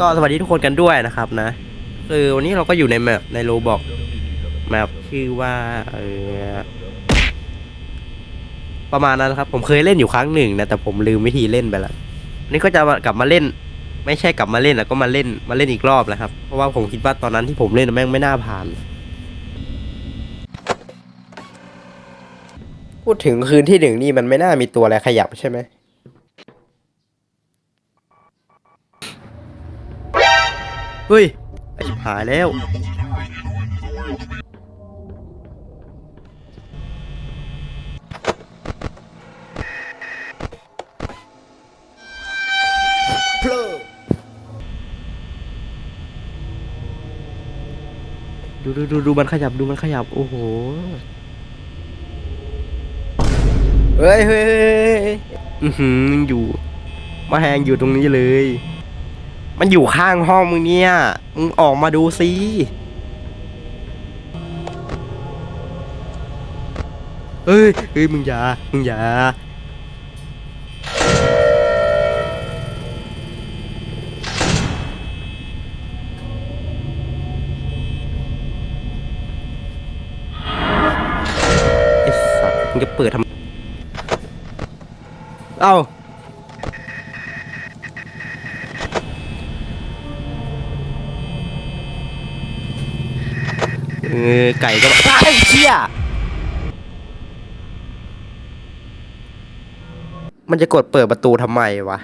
ก็สวัสดีทุกคนกันด้วยนะครับนะ คือวันนี้เราก็อยู่ในแมปในโรบอกแมปชื่อว่าเออประมาณนั้นครับ ผมเคยเล่นอยู่ครั้งหนึ่งนะแต่ผมลืมวิธีเล่นไปแล้วนี่ก็จะกลับมาเล่น ไม่ใช่กลับมาเล่นแล้วก็มาเล่นมาเล่นอีกรอบแล้วครับ เพราะว่าผมคิดว่าตอนนั้นที่ผมเล่นแม่งไม่น่าผ่าน พูดถึงคืนที่หนึ่งนี่มันไม่น่ามีตัวอะไรขยับใช่ไหม เฮ้ยไอชิบหายแล้ว ดูดูดูดูมันขยับดูมันขยับ โอ้โห เฮ้ยเฮ้ยเฮ้ยเฮ้ยอือหือมันอยู่ มาแหงอยู่ตรงนี้เลย มันอยู่ข้างห้องมึงเนี่ย มึงออกมาดูสิเฮ้ยเฮ้ยมึงอย่า มึงอย่า ไอ้สัตว์มึงจะเปิดทำเอ้า เออไก่ก็แบบไอ้เชี่ยมันจะกดเปิดประตูทำไมวะ